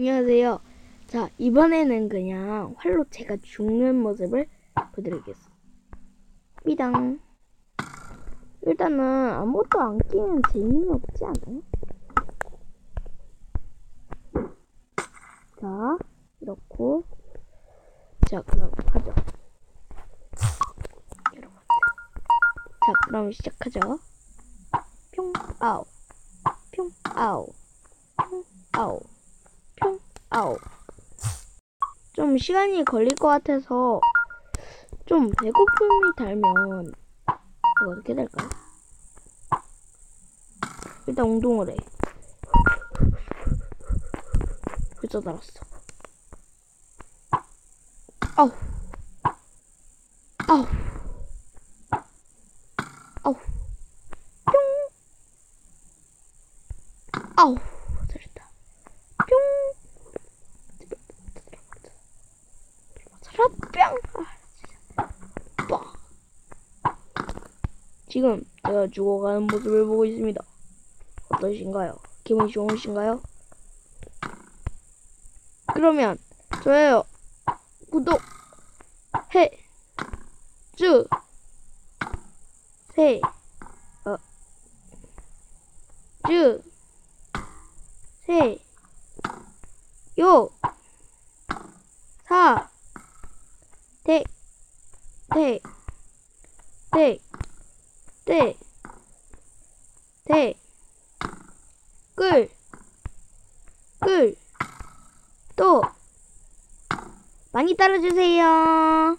안녕하세요. 자, 이번에는 그냥 활로 제가 죽는 모습을 보여드리겠습니다. 삐당. 일단은 아무것도 안 끼면 재미없지 않아요? 자, 이렇고. 자, 그럼 하죠. 이러고. 자, 그럼 시작하죠. 뿅, 아우. 뿅, 아우. 뿅, 아우. 뿅, 아우. 좀 시간이 걸릴 것 같아서 좀 배고픔이 달면 이거 어떻게 될까요? 일단 운동을 해. 벌써 달았어. 아우. 아우. 아우. 뿅. 아우. 잘했다. 뿅. 서라 뿅. 아. 지금 제가 죽어가는 모습을 보고 있습니다. 어떠신가요? 기분이 좋으신가요? 그러면 좋아요, 구독, 해, 주, 세, 어, 주, 세, 요, 대, 대, 대, 대, 대, 끌, 끌, 또, 많이 따라주세요.